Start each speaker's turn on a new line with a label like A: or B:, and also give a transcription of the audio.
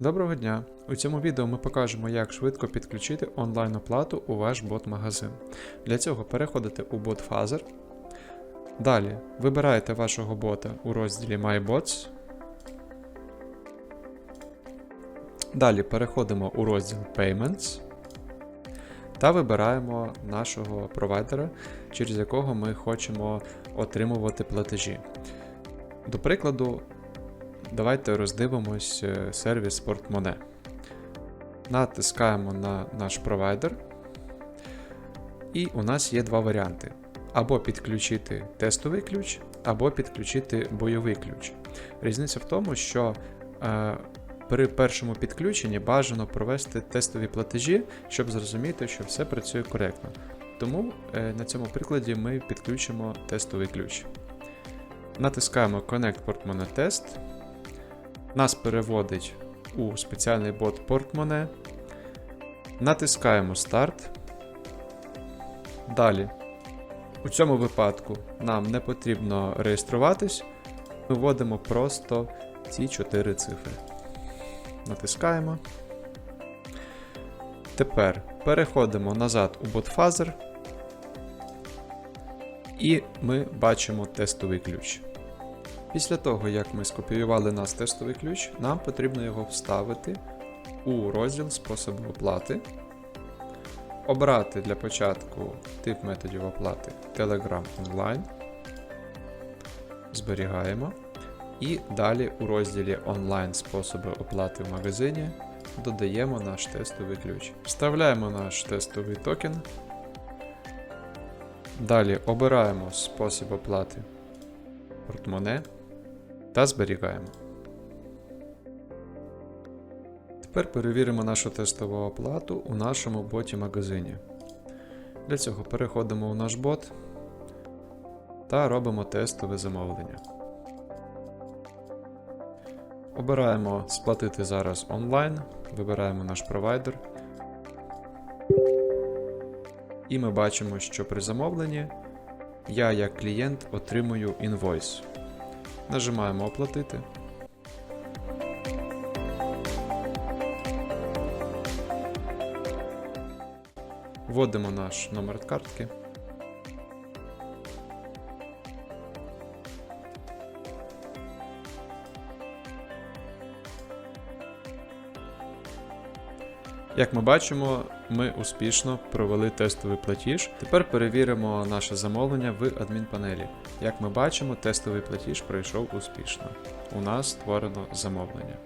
A: Доброго дня! У цьому відео ми покажемо, як швидко підключити онлайн-оплату у ваш бот-магазин. Для цього переходите у бот-фазер. Далі вибираєте вашого бота у розділі My Bots. Далі переходимо у розділ Payments та вибираємо нашого провайдера, через якого ми хочемо отримувати платежі. До прикладу, давайте роздивимось е, сервіс Портмоне. Натискаємо на наш провайдер, і у нас є два варіанти: або підключити тестовий ключ, або підключити бойовий ключ. Різниця в тому, що е, при першому підключенні бажано провести тестові платежі, щоб зрозуміти, що все працює коректно. Тому е, на цьому прикладі ми підключимо тестовий ключ. Натискаємо Connect Portmone Test. Нас переводить у спеціальний бот Portmone. Натискаємо Старт. Далі. У цьому випадку нам не потрібно реєструватись. Ми вводимо просто ці 4 цифри. Натискаємо. Тепер переходимо назад у BotFuzzer. І ми бачимо тестовий ключ. Після того, як ми скопіювали наш тестовий ключ, нам потрібно його вставити у розділ способу оплати, обрати для початку тип методів оплати Telegram Online, зберігаємо. І далі у розділі онлайн способи оплати в магазині додаємо наш тестовий ключ. Вставляємо наш тестовий токен. Далі обираємо спосіб оплати портмоне та зберігаємо. Тепер перевіримо нашу тестову оплату у нашому боті магазині. Для цього переходимо у наш бот та робимо тестове замовлення. Обираємо сплатити зараз онлайн, вибираємо наш провайдер. І ми бачимо, що при замовленні я як клієнт отримую інвойс. Нажимаємо оплатити. Вводимо наш номер картки. Як ми бачимо, ми успішно провели тестовий платіж. Тепер перевіримо наше замовлення в адмінпанелі. Як ми бачимо, тестовий платіж пройшов успішно. У нас створено замовлення.